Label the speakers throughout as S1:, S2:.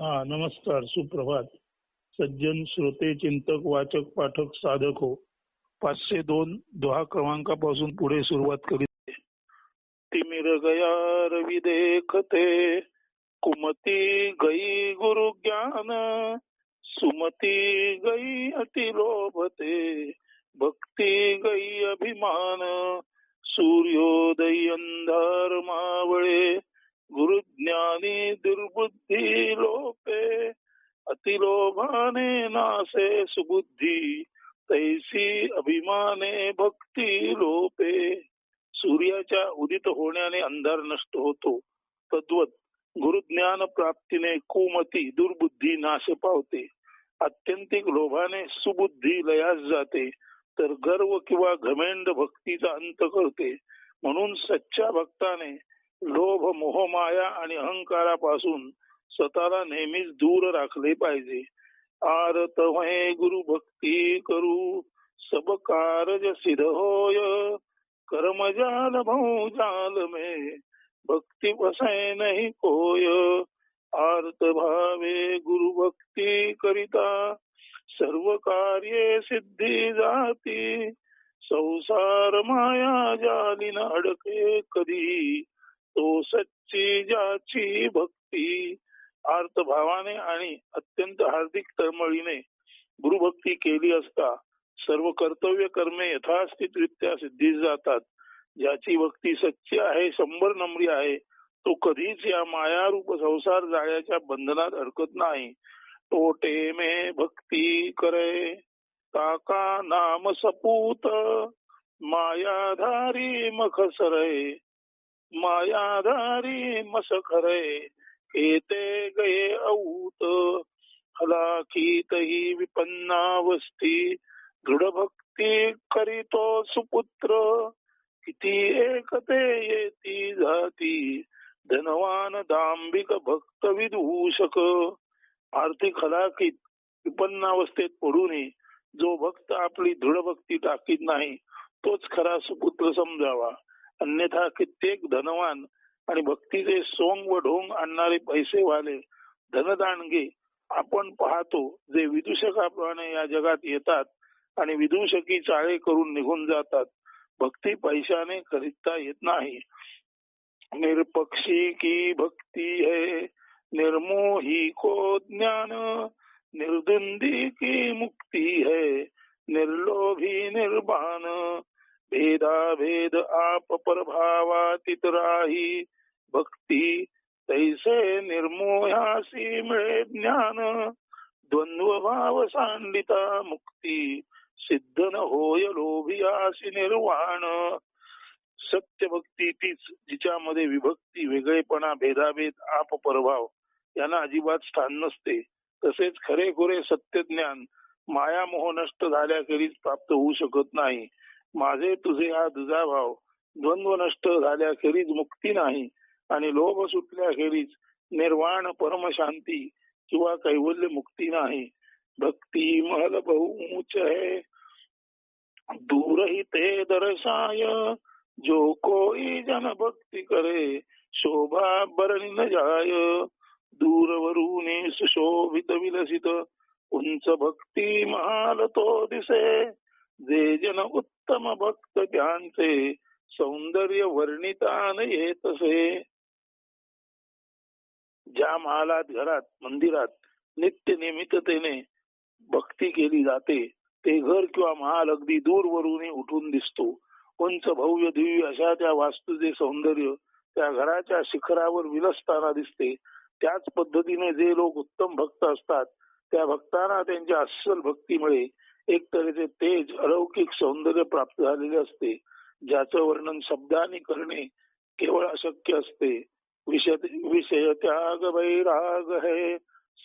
S1: हा नमस्कार सुप्रभात. सज्जन श्रोते चिंतक वाचक पाठक साधक हो. पाचशे दोन दोहा क्रमांकापासून पुढे सुरुवात करीत तिमिर गया रवी देखते कुमती गई गुरु ज्ञान सुमती गई अति लोभते भक्ती गई अभिमान सूर्योदय अंधार मावळे गुरु ज्ञानी दुर्बुद्धी लोपे अतिलोभाने नासे सुबुद्धी तैसी अभिमाने भक्ती लोपे सूर्याच्या उदित होण्याने अंधार नष्ट होतो. तद्वत गुरुज्ञान प्राप्तीने कुमती दुर्बुद्धी नाश पावते. अत्यंतिक लोभाने सुबुद्धी लयास जाते. तर गर्व किंवा घमेंड भक्तीचा अंत करते. म्हणून सच्च्या भक्ताने लोभ मोहमाया आणि अहंकारापासून स्वतःला नेहमीच दूर राखले पाहिजे. आरत वै गुरु भक्ती करू सब कारज सिद्ध होय. कर्म जाल जाल में भक्ती बसाय नाही कोय. आर्त भावे गुरु भक्ती करिता सर्व कार्ये सिद्धी जाती. संसार माया जालीन अडके कधी तो सच्ची ज्याची भक्ती अर्थभावाने आणि अत्यंत हार्दिक तळमळीने गुरुभक्ती केली असता सर्व कर्तव्य कर्मे यथास्थितरित्या सिद्धीस जातात. ज्याची भक्ती सच्ची आहे शंभर नम्री आहे तो कधीच या मायारूप संसार जाळ्याच्या बंधनात अडकत नाही. टोटे मे भक्ती करे काका नाम सपूत मायाधारी मख सरे मायाधारी मस खरे येते गये औत हलाखीतही विपन्नावस्थी दृढ भक्ती करीतो सुपुत्र. किती एकते येती जाती धनवान दांबिक भक्त विदूषक. आर्थिक हलाखीत विपन्नावस्थेत पडून जो भक्त आपली दृढ भक्ती टाकीत नाही तोच खरा सुपुत्र समजावा. अन्यथा कित्येक धनवान आणि भक्तीचे सोंग व ढोंग आणणारे पैसे वाले धनदानगे आपण पाहतो जे विदूषकाप्रमाणे या जगात येतात आणि विदूषकी चाळे करून निघून जातात. भक्ती पैशाने खरीदता येत नाही. निरपक्षी की भक्ती है? निर्मोही को ज्ञान? निर्दुंदी की मुक्ती है? निर्लोभी निर्बान भेदा भेद आप प्रभावातीत राही. भक्ती तैसे निर्मोहासी मिळे ज्ञान. द्वंद्व भाव सांडिता मुक्ती. सिद्ध न होय लोभियासी निर्वाण. सत्य भक्ती तीच जिच्यामध्ये विभक्ती वेगळेपणा भेदाभेद आप प्रभाव यांना अजिबात स्थान नसते. तसेच खरे खरेखुरे सत्य ज्ञान माया मोह नष्ट झाल्याखेरीज प्राप्त होऊ शकत नाही. माझे तुझे हा दुजा भाव द्वंद्व नष्ट झाल्याखेरीज मुक्ती नाही आणि लोभ सुटल्याखेरीज निर्वाण परमशांती किंवा कैवल्य मुक्ती नाही. भक्ती महल बहुच है दूर ते दर्शाय. जो कोई जन भक्ती करे शोभा बरणी न जाय. दूरवरून सुशोभित विलसित उंच भक्ती महाल तो दिसे. जे जन उत्तम भक्त त्यांचे सौंदर्य वर्णितान येत असे ज्या महालात घरात मंदिरात नित्य नियमिततेने भक्ती केली जाते ते घर किंवा महाल अगदी दूरवरूनही उठून दिसतो. उंच भव्य दिव्य अशा त्या वास्तूचे सौंदर्य त्या घराच्या शिखरावर विलसताना दिसते. त्याच पद्धतीने जे लोक उत्तम भक्त असतात त्या भक्तांना त्यांच्या अस्सल भक्तीमुळे एक तऱ्हेचे तेज अलौकिक सौंदर्य प्राप्त झालेले असते ज्याचं वर्णन शब्दाने करणे केवळ अशक्य असते. विषय विषय त्याग वैराग है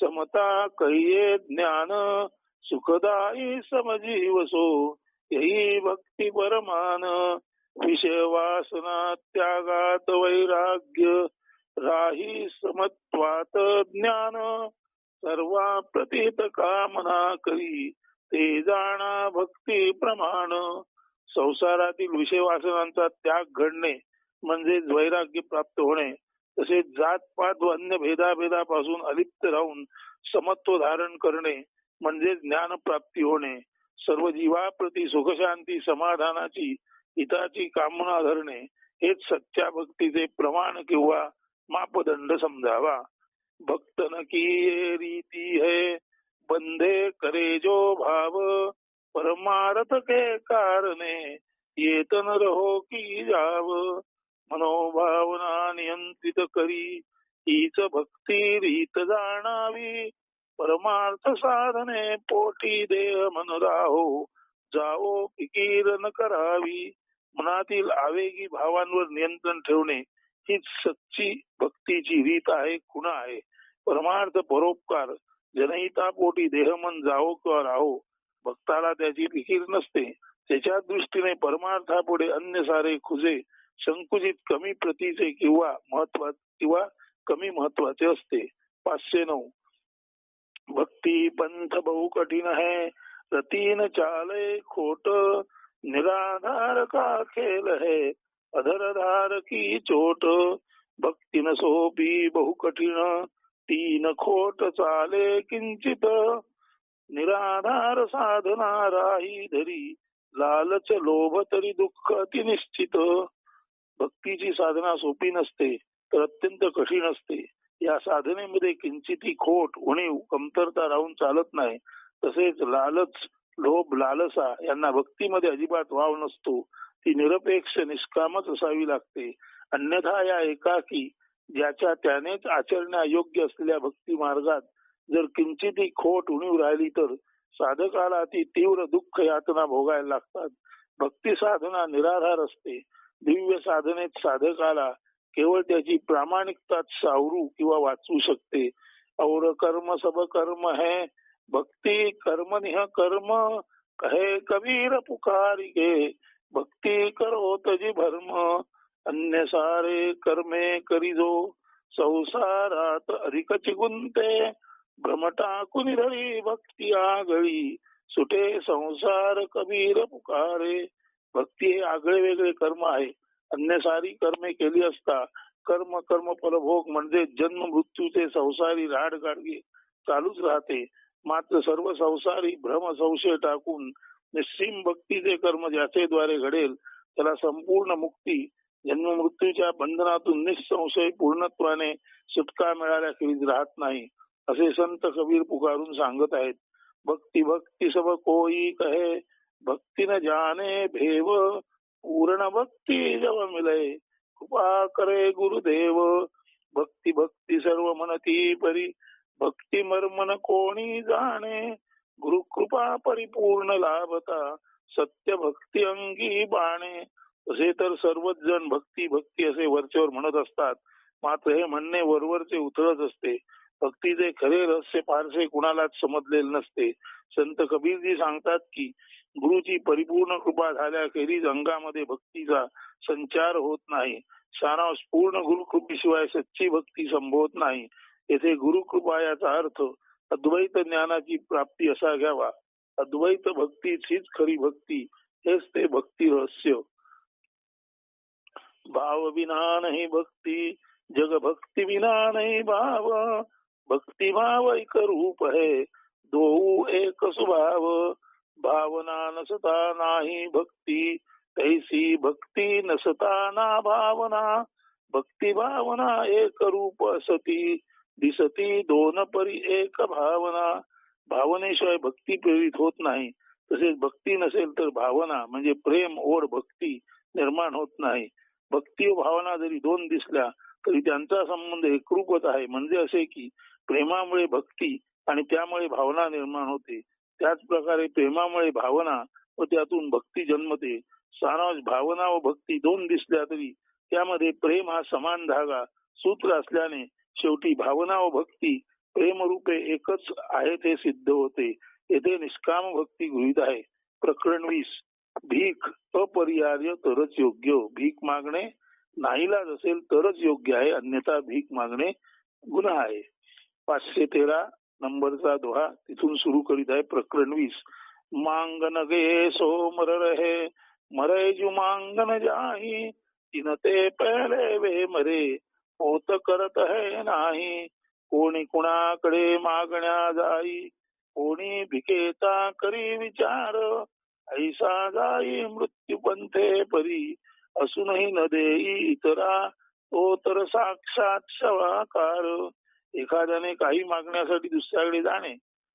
S1: समता कहिये ज्ञान सुखदायी समजीवसो यही भक्ती परमान. विषय वासना त्यागात वैराग्य राही समत्वात ज्ञान. सर्वा प्रतीत कामना करी ते जाणा भक्ती प्रमाण. संसारातील विषय वासनांचा त्याग घडणे म्हणजे वैराग्य प्राप्त होणे. तसेच जात पात व अन्य भेदाभेदापासून अलिप्त राहून समत्व धारण करणे म्हणजे ज्ञान प्राप्ती होणे. सर्व जीवाप्रती सुखशांती समाधानाची हिताची कामना धरणे हेच सच्च्या भक्तीचे प्रमाण किंवा मापदंड समजावा. भक्त न की रीती है. बंधे करे जो भाव परमारथ के कारणे येतन रहो की जाव। मनोभावना नियंत्रित करी हीच भक्ती रीत जाणावी। परमार्थ साधने पोटी देह मन राहो जाओ किकीर करावी। मनातील आवेगी भावांवर नियंत्रण ठेवणे हीच सच्ची भक्तीची रीत आहे खुणा आहे. परमार्थ परोपकार जनहितापोटी देहमन जावो किंवा राहो. भक्ताला त्याची फिकीर नसते. त्याच्या दृष्टीने परमार्थापुढे अन्य सारे खुजे संकुचित कमी प्रतीचे किंवा महत्वा, किंवा कमी महत्वाचे असते. पाचशे नऊ. भक्ती पंथ बहु कठीण है. रतीन चाले खोट. निराधार का खेल है. अधरधार की चोट. भक्ती न सोपी बहु कठीण. तीन खोट चाले किंचित. निराधार साधना राही धरी. लालच लोभ तरी दुःख ती निश्चित. भक्तीची साधना सोपी नसते तर अत्यंत कठीण असते. या साधनेमध्ये किंचिती खोट उणीव कमतरता राहून चालत नाही. तसेच लालच लोभ लालसा यांना भक्तीमध्ये अजिबात वाव नसतो. ती निरपेक्ष निष्कामच असावी लागते. अन्यथा या एकाकी ज्याच्या त्यानेच आचरण्यायोग्य असलेल्या भक्ती मार्गात जर किंचिती खोट उणीव राहिली तर साधकाला ती तीव्र दुःख यातना भोगायला लागतात. भक्ती साधना निराधार असते. दिव्य साधनेत साधकाला केवळ त्याची प्रामाणिकता सावरू किंवा वाचवू शकते. और कर्म सब कर्म है भक्ती कर्म निह कर्म कहे कबीर पुकारी गे भक्ती करो तजी भर्म अन्य सारे कर्मे करीजो संसारात अधिकची गुंते भ्रमटा कुनिधरी भक्ती आगळी सुटे संसार कबीर पुकारे भक्ती हे आगळे वेगळे कर्म आहे. अन्य सारी कर्मे केली असता कर्म कर्म फलभोग म्हणजे जन्म मृत्यूचे संसारी राड गाडगे चालूच राहते. मात्र सर्व संसारी भ्रम संशय टाकून निश्चिम भक्तीचे कर्म ज्याचे द्वारे घडेल त्याला संपूर्ण मुक्ती जन्म मृत्यूच्या बंधनातून निसंशय पूर्णत्वाने सुटका मिळाल्याखेरीज राहत नाही असे संत कबीर पुकारून सांगत आहेत. भक्ती भक्ती सब कोई कहे भक्ती न जाने भेव पूर्ण भक्ती जव मिले. कृपा करे गुरुदेव भक्ती भक्ती सर्व मनती परी भक्ती मर्मन कोणी जाणे. गुरु कृपा परिपूर्ण लाभता सत्य भक्ती अंगी बाणे. असे तर सर्वच जण भक्ती भक्ती असे वरचेवर म्हणत असतात. मात्र हे म्हणणे वरवरचे उतरत असते. भक्तीचे खरे रहस्य फारसे कुणालाच समजलेले नसते. संत कबीरजी सांगतात की गुरुची परिपूर्ण कृपा झाल्याखेरीज अंगामध्ये भक्तीचा संचार होत नाही. सारांश पूर्ण गुरुकृपेशिवाय सच्ची भक्ती संभवत नाही. येथे गुरुकृपा याचा अर्थ अद्वैत ज्ञानाची प्राप्ती असा घ्यावा. अद्वैत भक्ती हीच खरी भक्ती हेच ते भक्ती रहस्य. भाव विना नाही भक्ती जग भक्ती विना नाही भाव. भक्ती भाव एक रूप है दो एक स्वभाव. भावना नसता नाही भक्ती तैसी भक्ती नसता ना भावना. भक्ती भावना एक रूप असती दिसती दोन परी एक भावना. भावनेशिवाय भक्ती प्रेरित होत नाही. तसेच भक्ती नसेल तर भावना म्हणजे प्रेम ओढ भक्ती निर्माण होत नाही. भक्ती व भावना जरी दोन दिसल्या तरी त्यांचा संबंध एकरूपच आहे. म्हणजे असे की प्रेमामुळे भक्ती आणि त्यामुळे भावना निर्माण होते. त्याच प्रकारे प्रेमामुळे भावना व त्यातून भक्ती जन्मते. सारांश भावना व भक्ती दोन दिसल्या तरी त्यामध्ये प्रेम हा समान धागा सूत्र असल्याने शेवटी भावना व भक्ती प्रेमरूपे एकच आहे ते सिद्ध होते. येथे निष्काम भक्ती गृहित आहे. प्रकरण वीस. भीक अपरिहार्य तरच योग्य. भीक मागणे नाहीलाज असेल तरच योग्य आहे अन्यथा भीक मागणे गुन्हा आहे. पाचशे तेरा नंबरचा दोहा तिथून सुरू करीत आहे प्रकरण वीस. मांगन गे सो मर रहे मरे जु मांगन जाही तिन ते पहले वे मरे होत करत है नाही. कोणी कुणाकडे मागण्या जाई कोणी भिकेता करी विचार ऐसा जाई मृत्यू पंथे परी असूनही न देई इतरा. तो तर साक्षात शवाकार. एखाद्याने काही मागण्यासाठी दुसऱ्याकडे जाणे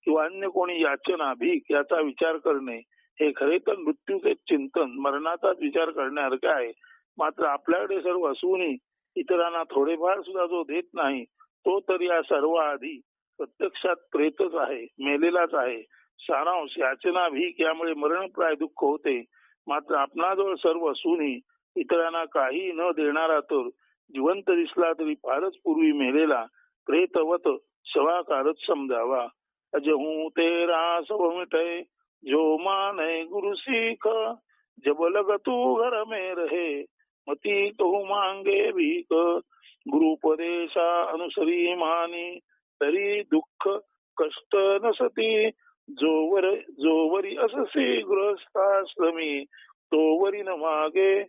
S1: किंवा अन्य कोणी याचना भीक याचा विचार करणे हे खरे तर मृत्यूचे चिंतन मरणाचाच विचार करण्यासारखे आहे. मात्र आपल्याकडे सर्व असूनही इतरांना थोडेफार सुद्धा जो देत नाही तो तर या सर्व आधी प्रत्यक्षात प्रेतच आहे मेलेलाच आहे. सारांश याचना भीक यामुळे मरणप्राय दुःख होते. मात्र आपणाजवळ सर्व असूनही इतरांना काही न देणारा तर जिवंत दिसला तरी फारच पूर्वी मेलेला प्रेतवत सवाकारच समजावा. अजहू ते रास मिटे जो माने गुरु सीख जब लग तू घर में रहे मती कहू मांगे भीक गुरुपदेशा अनुसरी मानी तरी दुःख कष्ट नसती जोवर जोवरी अससी गृहस्थाश्रमी तोवरी न मागे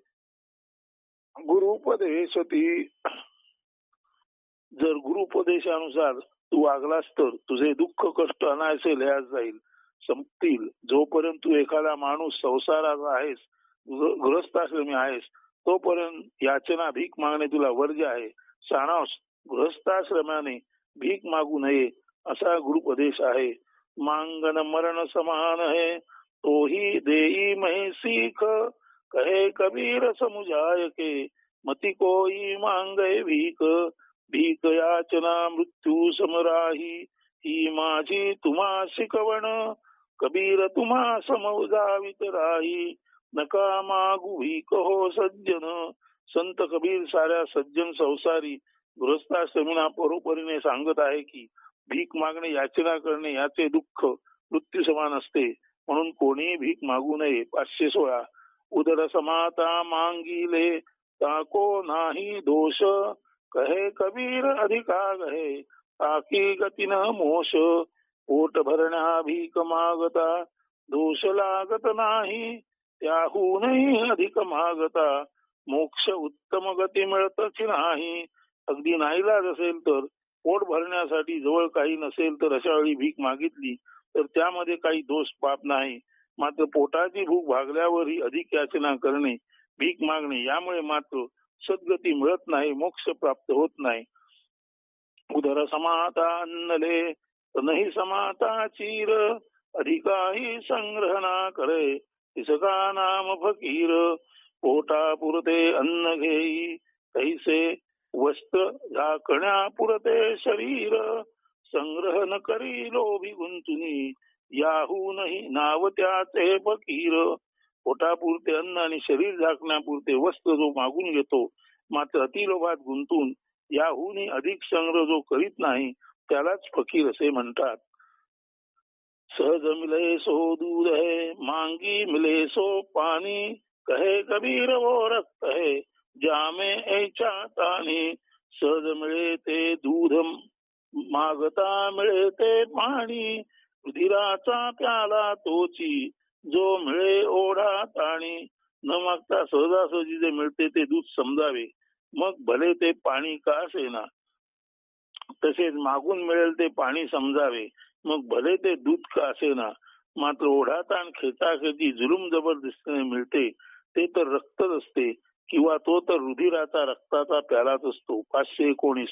S1: गुरुपदेशती जर गुरुपदेशानुसार तू वागलास तर तुझे दुःख कष्ट अनायसे लयास जाईल संपतील. जोपर्यंत तू एखादा माणूस संसाराचा आहेस गृहस्थाश्रमी आहेस तोपर्यंत याचना भीक मागणे तुला वर्ज आहे. सारांश गृहस्थाश्रमाने भीक मागू नये असा गुरुपदेश आहे. मांगन मरण समान है तोही देई मही सीख। कहे कबीर समुझाय के मति कोई मांगे भीक भीक याचना मृत्यू समराही ही माझी तुम्हा शिकवण। कबीर तुम्हा समजावित राही। नका मागू भीक हो सज्जन। संत कबीर साऱ्या सज्जन संसारी गृहस्थाश्रमीना परोपरीने सांगत आहे की भीक मागणे याचना करणे याचे दुःख मृत्यू समान असते. म्हणून कोणी भीक मागू नये पाचशे सोळा. उदर समाता मांगिले ताको नाही दोष. कहे कबीर अधिका गहे ताकी गती न मोश पोट भरण्या भीक मागता दोष लागत नाही. त्याहूनही अधिक मागता मोक्ष उत्तम गती मिळतच नाही. अगदी नाहीलाज असेल तर पोट भरण्यासाठी जवळ काही नसेल तर अशा वेळी भीक मागितली तर त्यामध्ये काही दोष पाप नाही. मात्र पोटाची भूक भागल्यावरही अधिक याचना करणे भीक मागणे यामुळे मात्र सद्गती मिळत नाही मोक्ष प्राप्त होत नाही. उदर समाता अन्नले नाही समाता चीर अधिकाही संग्रहणा करे तिसका नाम फकीर. पोटा पुरते अन्न घेई कैसे वस्त झाकण्या पुरते शरीर. संग्रह न करी लोभी गुंतुनी. याहूनही नाव त्याचे फकीर. पोटापुरते अन्न आणि शरीर झाकण्यापुरते वस्त्र जो मागून घेतो मात्र अतिलोभात गुंतून याहूनही अधिक संग्रह जो करीत नाही त्यालाच फकीर असे म्हणतात. सहज मिले सो दूध है मांगी मिले सो पाणी. कहे कबीर वो रक्त है जामे ऐच्या ताने सहज मिळे ते दूध मागता मिळे ते पाणी रुधिराचा प्याला तोची जो मिळे ओढा ताणी. न मागता सहजासहजी जे मिळते ते दूध समजावे मग भले ते पाणी का असेना. तसेच मागून मिळेल ते पाणी समजावे मग भले ते दूध का असेना. मात्र ओढाताण खेचाखेची जुलूम जबरदस्तीने मिळते ते तर रक्तच असते. किंवा तो तर रुधिराचा रक्ताचा प्यालाच असतो. पाचशे एकोणीस.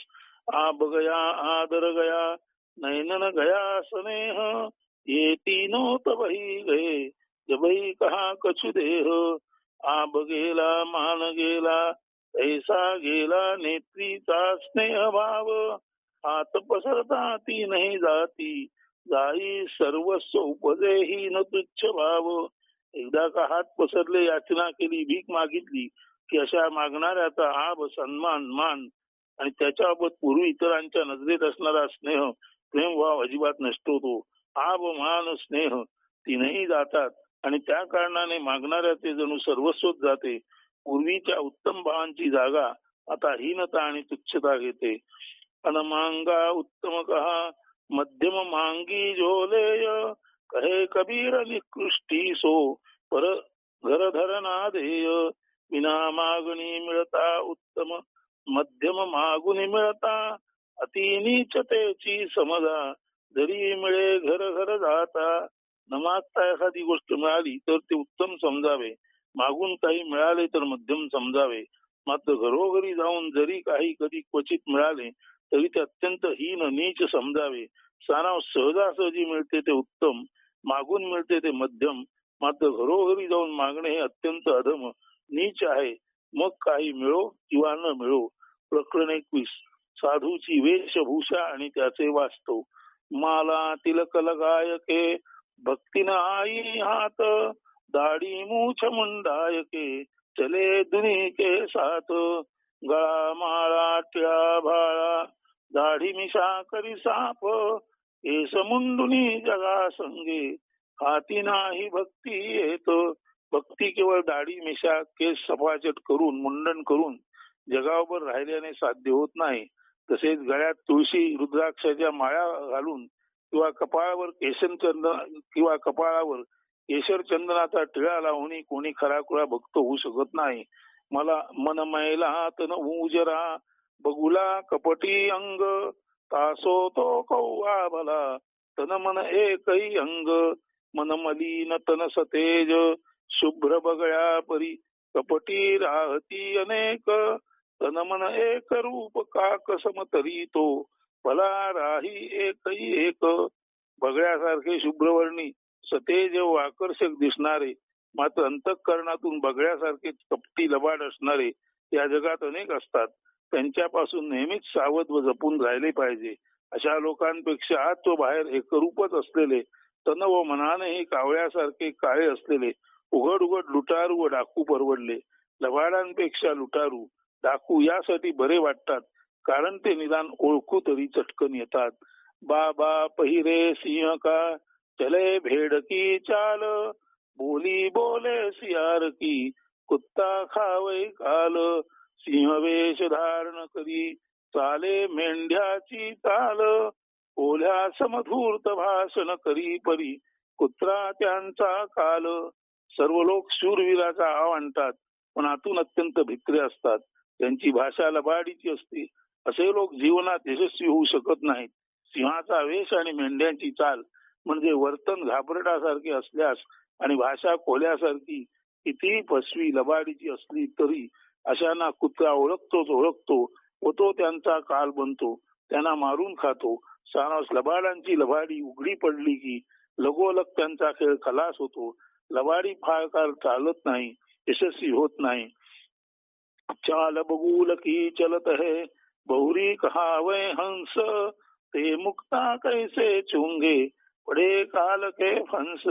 S1: आ बगया आदर गया नैनन गया स्नेह ये तीनो तबही गे जबही कहा कछु देह आ बगेला मान गेला ऐसा गेला नेत्रीचा स्नेह भाव आत पसरता ती नाही जाती जाई सर्वस्व उपजे ही न तुच्छ भाव. एकदा का हात पसरले याचना केली भीक मागितली की अशा मागणाऱ्याचा आभ सन्मान मान आणि त्याच्याबाबत पूर्वी इतरांच्या नजरेत असणारा स्नेह प्रेम प्रेमभाव अजिबात नष्ट होतो आभ मान स्नेह तीनही जातात आणि त्या कारणाने मागणाऱ्याचे जणू सर्वस्वच जाते. पूर्वीच्या उत्तम भावांची जागा आता हीनता आणि तुच्छता घेते. अनमांगा उत्तम कहा मध्यम मांगी झोलेय कहे कबीर निकृष्टी सो पर घर धरणा देय विना मागणी मिळता उत्तम मध्यम मागुनी मिळता अतिनीचतेची समजा जरी मिळे घर घर जाता न मागता एखादी गोष्ट मिळाली तर ते उत्तम समजावे. मागून काही मिळाले तर मध्यम समजावे. मात्र घरोघरी जाऊन जरी काही कधी क्वचित मिळाले तरी ते अत्यंत हीन नीच समजावे. साराव सहजासहजी मिळते ते उत्तम मागून मिळते ते मध्यम. मात्र घरोघरी जाऊन मागणे हे अत्यंत अधम नीच आहे. मग काही मिळो किंवा न मिळो. प्रकरण एकवीस. साधूची वेशभूषा आणि त्याचे वास्तव. माला तिलक लगायके भक्तीन आई हात. दाढी मूछ मुंडायके चले दुनी के साथ. गळा माळा टिळा भाळा दाढी मिशा करी साप. केस मुंडुनी जगा संगे. हाती नाही भक्ती येत. भक्ती केवळ दाढी मिशा केस सफाचट करून मुंडन करून जगावर राहिल्याने साध्य होत नाही. तसेच गळ्यात तुळशी रुद्राक्षाच्या माळ्या घालून किंवा कपाळावर केशन चंदन किंवा कपाळावर केशर चंदनाचा टिळा लावून कोणी खराखुरा भक्त होऊ शकत नाही. मला मन मैला तन उजरा बगुला कपटी अंग तासो तो कौवा भला तन मन एकही अंग मन मलिन तन सतेज शुभ्र बगळ्या परी कपटी राहती अनेक. तन मन एक रूप का कसम तरी तो. भला राही एकही एक. बगळ्यासारखे शुभ्रवर्णी सतेज व आकर्षक दिसणारे. मात्र अंतःकरणातून बगळ्यासारखे कपटी लबाड असणारे या जगात अनेक असतात. त्यांच्यापासून नेहमीच सावध व जपून राहिले पाहिजे. अशा लोकांपेक्षा आत व बाहेर एकरूपच असलेले तन व मनानेही कावळ्यासारखे काळे असलेले उघड उघड लुटारू व डाकू परवडले. लबाडांपेक्षा लुटारू डाकू यासाठी बरे वाटतात कारण ते निदान ओळखू तरी चटकन येतात. बाबा पहिरे सिंह का? चले भेडकी चाल. बोली बोले सियार की. कुत्ता खावई काल. सिंह वेश धारण करी. चाले मेंढ्याची ताल. ओल्या समधूर्त भाषण करी परी. कुत्रा त्यांचा काल. सर्व लोक शूरवीराचा आव आणतात पण आतून अत्यंत भित्रे असतात. त्यांची भाषा लबाडीची असते. असे लोक जीवनात यशस्वी होऊ शकत नाहीत. सिंहाचा वेश आणि मेंढ्यांची चाल म्हणजे वर्तन घाबरटासारखे असल्यास आणि भाषा कोल्यासारखी कितीही फसवी लबाडीची असली तरी अशांना कुत्रा ओळखतोच ओळखतो व तो त्यांचा काल बनतो. त्यांना मारून खातो. सारास लबाडांची लबाडी उघडी पडली की लगोलग त्यांचा खेळ खलास होतो. लवाडी फार काळ चालत नाही यशस्वी होत नाही. चाल बगूल की चलत है बहुरी कहावे हंस ते मुक्ता कैसे चुंगे? पडे काल के फंस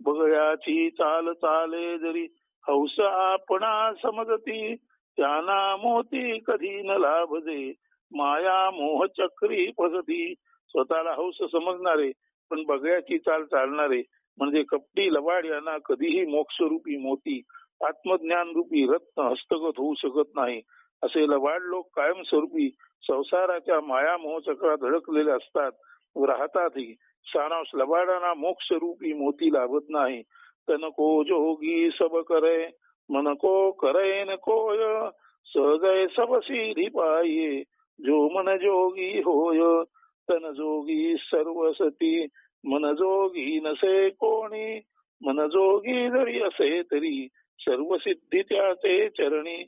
S1: बगळ्याची चाल चाले जरी हौस आपणा समजती त्यांना मोती कधी न लाभजे? माया मोह चक्री फसती स्वतःला हौस समजणारे पण बगळ्याची चाल चालणारे म्हणजे कपटी लवाड यांना कधीही मोक्षरूपी मोती आत्मज्ञान रूपी रत्न हस्तगत होऊ शकत नाही. असे लवाड लोक कायमस्वरूपी संसाराच्या माया मोहचक्रात अडकलेले असतात. व राहतातही सारांश लबाडांना मोक्षरूपी मोती लाभत नाही. तनको जोगी सब करे मनको करे नकोय सहजय सब सीधी पाये जो मन जोगी होय तन जोगी सर्व सती मनजोगी नसे कोणी? मनजोगी जरी असे तरी सर्व सिद्धी त्याचे चरणी.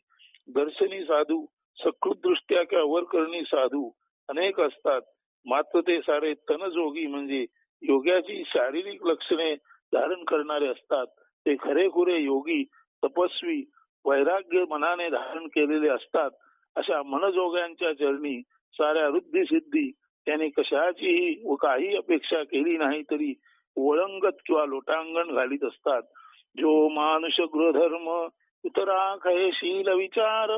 S1: दर्शनी साधू सकृत दृष्ट्या किंवा वरकरणी साधू. अनेक असतात. मात्र ते सारे तनजोगी म्हणजे योग्याची शारीरिक लक्षणे धारण करणारे असतात. ते खरेखुरे योगी तपस्वी वैराग्य मनाने धारण केलेले असतात. अशा मनजोग्यांच्या चरणी साऱ्या रुद्धी सिद्धी त्याने कशाचीही व काही अपेक्षा केली नाही तरी वळंगत किंवा लोटांगण घालीत असतात. जो मानुष गृहधर्म उतरा शील विचार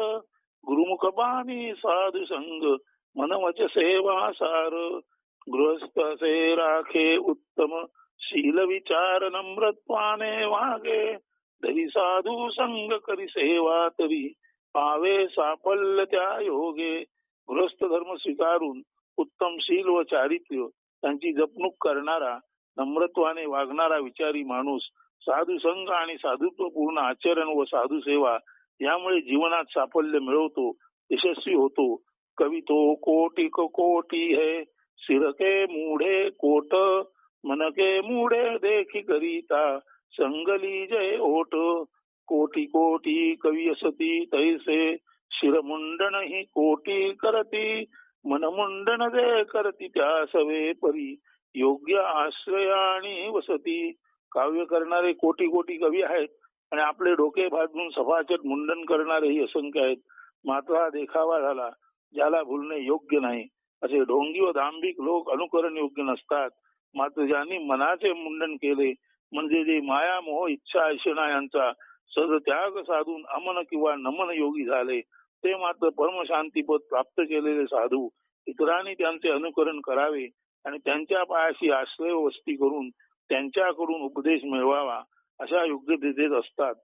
S1: गुरुमुख बाणी साधू संग मनमच सेवा सार गृहस्थ से राखे उत्तम शील विचार नम्रत्वाने वागे धरी साधू संग करी सेवा तरी पावे साफल्य त्या योगे गृहस्थ धर्म स्वीकारून उत्तमशील व चारित्र्य त्यांची जपणूक करणारा नम्रत्वाने वागणारा विचारी माणूस साधू संघ आणि साधुत्वपूर्ण आचरण व साधू सेवा यामुळे जीवनात साफल्य मिळवतो यशस्वी होतो. कवितो कोटी कोटी हे सिरके मुढे कोट मनके मुढे देखी करिता संगली जय ओट. कोटी कोटी कवी असती तैसे शिरमुंडन ही कोटी करती मनमुंडन जे करती त्या सवे परी. योग्य आश्रयाने वसती. काव्य करणारे कोटी कोटी कवी आहेत. आणि आपले डोके भाजून सफाचट मुंडन करणारेही असंख्य आहेत. मात्र हा देखावा झाला ज्याला भुलणे योग्य नाही. असे ढोंगी व दांभिक लोक अनुकरण योग्य नसतात. मात्र ज्यांनी मनाचे मुंडन केले म्हणजे जे माया मोह इच्छा ऐशना यांचा सद त्याग साधून अमन किंवा नमन योगी झाले. ते मात्र परमशांतीपद प्राप्त केलेले साधू इतरांनी त्यांचे अनुकरण करावे आणि त्यांच्या पायाशी आश्रय वस्ती करून त्यांच्याकडून उपदेश मिळवावा अशा योग्यतेत असतात.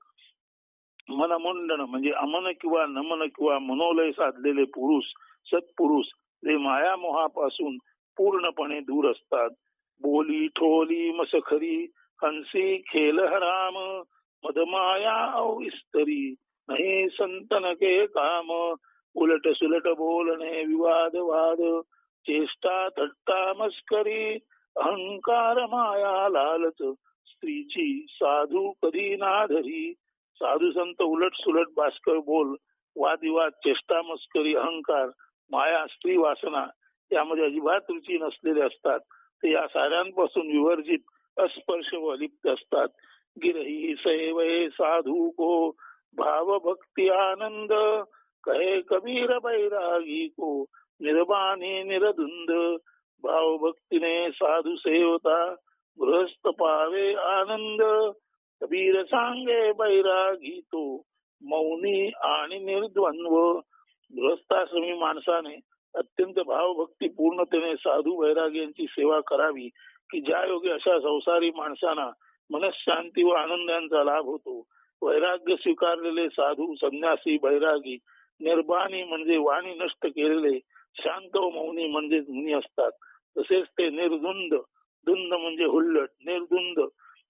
S1: मनमुंडन म्हणजे अमन किंवा नमन किंवा मनोलय साधलेले पुरुष सत्पुरुष ते मायामोहापासून पूर्णपणे दूर असतात. बोली ठोली मसखरी हंसी खेल हराम मदमाया विस्तरी नाही संतन के काम उलट सुलट बोलणे विवाद वाद चेष्टा थट्टा मस्करी अहंकार माया लालच स्त्रीची साधू कधी ना धरी साधू संत उलट सुलट भास्कर बोल वादविवाद चेष्टा मस्करी अहंकार माया स्त्री वासना यामध्ये अजिबात रुची नसलेले असतात. ते या साऱ्यांपासून विवर्जित अस्पर्श व लिप्त असतात. गिरही सैवय साधू को भाव भक्ती आनंद कहे कबीर बैरागी को निर्बाणी निरधुंद भाव भक्तीने साधू सेवता गृहस्थ पावे आनंद। कबीर सांगे बैरागी तो मौनी आणि निर्द्वंद्व। गृहस्थाश्रमी माणसाने अत्यंत भावभक्ती पूर्णतेने साधू वैराग्यांची सेवा करावी की ज्या योगे अशा संसारी माणसांना मनशांती व आनंदांचा लाभ होतो. वैराग्य स्वीकारलेले साधू संन्यासी बैरागी निर्बाणी म्हणजे वाणी नष्ट केलेले शांत व मौनी म्हणजे मुनी असतात. तसेच ते निर्धुंद धुंद म्हणजे हुल्लट निर्धुंद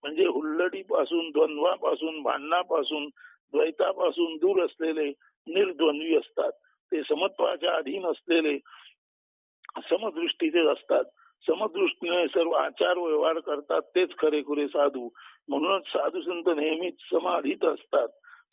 S1: म्हणजे हुल्लडीपासून द्वंद्वापासून भांडणापासून द्वैतापासून दूर असलेले निर्द्वंद्वी असतात. ते समत्वाच्या अधीन असलेले समदृष्टीचे असतात. समदृष्टीने सर्व आचार व्यवहार करतात तेच खरेखुरे साधू. म्हणूनच साधू संत नेहमीच समाधीत असतात.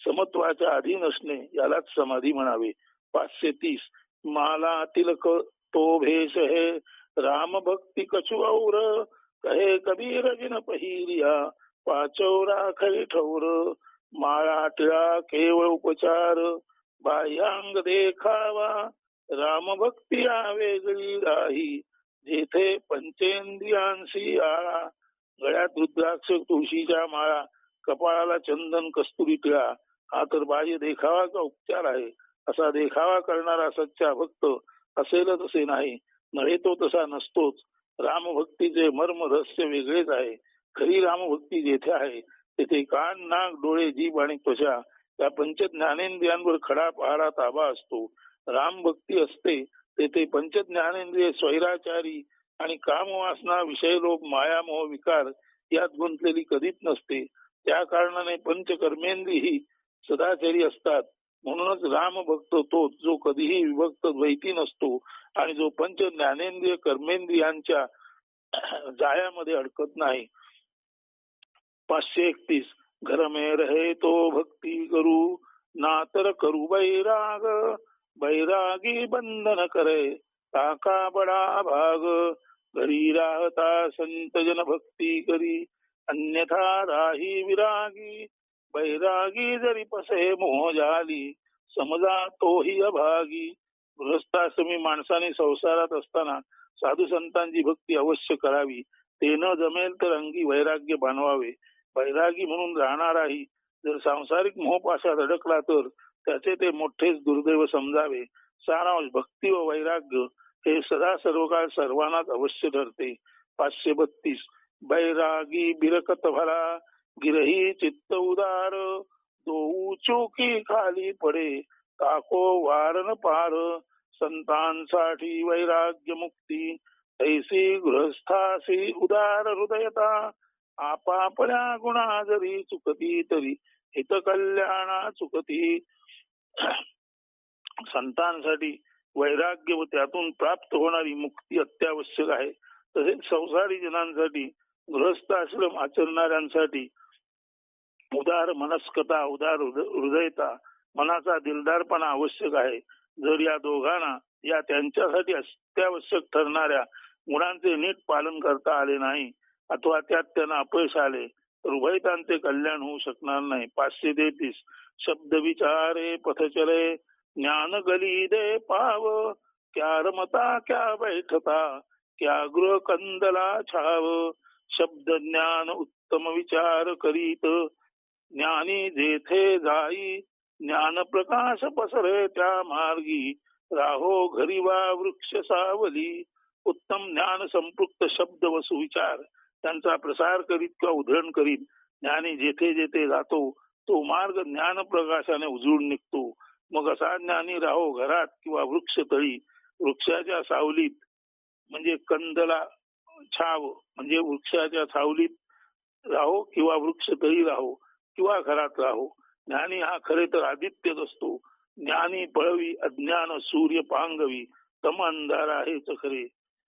S1: समत्वाच्या अधीन असणे यालाच समाधी म्हणावे. पाचशे तीस. माला तिलक तो भेष हे राम भक्ती कछु और. कहे कबीर जिन पहिरिया पाचव खरी ठौर. माळा टिळा केवळ उपचार. बाह्यांग देखावा. राम भक्ती वेगळी राही. जेथे पंचेंद्रियांशी आळा गळ्यात रुद्राक्ष तुळशीच्या माळा कपाळाला चंदन कस्तुरी टिळा हा तर बाह्य देखावाचा उपचार आहे. असा देखावा करणारा सच्चा भक्त असेल तसे नाही. नव्हे तो तसा नसतोच. रामभक्तीचे मर्म रहस्य वेगळेच आहे. खरी रामभक्ती जेथे आहे तेथे कान नाक डोळे जीभ आणि त्वचा या पंच ज्ञानेंद्रियांवर खडा पहारा ताबा असतो. राम भक्ती असते तेथे पंचज्ञानेंद्रिय स्वैराचारी आणि कामवासना विषय लोक मायामोह विकार यात गुंतलेली कधीच नसते. त्या कारणाने पंचकर्मेंद्री ही सदाचारी असतात. म्हणूनच राम भक्त तो जो कधीही विभक्त द्वैती नसतो आणि जो पंच ज्ञानेंद्रिय कर्मेंद्रियांच्या जाळ्यामध्ये अडकत नाही. पाचशे एकतीस. घर में रहे तो भक्ती करू. नातर करू बैराग. बैरागी बंधन करे ताका बडा भाग. घरी राहता संत जन भक्ती करी अन्यथा राही विरागी. बैरागी जरी पसे मोह झाली समजा तोही अभागी. गृहस्थाश्रमी माणसाने संसारात असताना साधू संतांची भक्ती अवश्य करावी. ते न जमेल तर अंगी वैराग्य बांधवावे. वैरागी म्हणून राहणाराही जर सांसारिक मोहपाशात अडकला तर त्याचे ते मोठेच दुर्दैव समजावे? सारांश भक्ती व वैराग्य हे सदा सर्वकाळ सर्वांनाच अवश्य ठरते. पाचशे बत्तीस. बैरागी बिरकत भला गिरही चित्त उदार. दो खाली पडे. ताको वारण पार. संतांसाठी वैराग्य मुक्ती ऐसी गृहस्थासी उदार हृदयता. आपापल्या गुणा जरी चुकती तरी हित कल्याणा चुकती. संतांसाठी वैराग्य व त्यातून प्राप्त होणारी मुक्ती अत्यावश्यक आहे. तसेच संसारी जनांसाठी गृहस्थ आश्रम आचरणाऱ्यांसाठी उदार मनस्कता उदार हृदयता मनाचा दिलदारपणा आवश्यक आहे. जर या दोघांना या त्यांच्यासाठी अत्यावश्यक ठरणाऱ्या गुणांचे नीट पालन करता आले नाही अथवा त्यात त्यांना अपयश आले तर उभयतांचे कल्याण होऊ शकणार नाही. पाचशे तेहतीस शब्द विचारे पथचरे ज्ञान गली दे पाव क्या रमता क्या बैठता क्या गृह कंदला छाव शब्द ज्ञान उत्तम विचार करीत ज्ञानी जेथे जाई ज्ञान प्रकाश पसरे त्या मार्गी राहो घरी वा वृक्ष सावली उत्तम ज्ञान संपृक्त शब्द व सुविचार त्यांचा प्रसार करीत किंवा उधळण करीत ज्ञानी जेथे जेथे जातो तो मार्ग ज्ञान प्रकाशाने उजळून निघतो. मग असा ज्ञानी राहो घरात किंवा वृक्ष तळी वृक्षाच्या सावलीत म्हणजे कंदला छाव म्हणजे वृक्षाच्या सावलीत राहो किंवा वृक्ष तळी राहो किंवा घरात राहो. ज्ञानी हा खरे तर आदित्यच असतो. ज्ञानी पळवी अज्ञान सूर्य पांगवी तम अंधार आहेच खरे.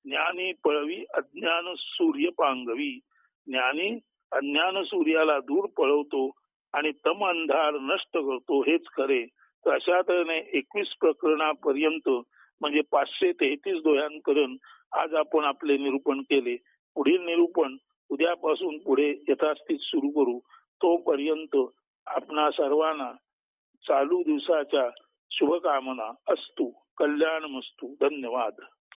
S1: ज्ञानी पळवी अज्ञान सूर्य पांगवी. ज्ञानी अज्ञान सूर्याला दूर पळवतो आणि तम अंधार नष्ट करतो हेच खरे. तर अशा तऱ्हेने एकवीस प्रकरणापर्यंत म्हणजे पाचशे तेहतीस दोह्यांपर्यंत आज आपण आपले निरूपण केले. पुढील निरूपण उद्यापासून पुढे यथास्थित सुरू करू. तोपर्यंत आपणा सर्वांना चालू दिवसाच्या शुभकामना असतो. कल्याण मस्तू धन्यवाद.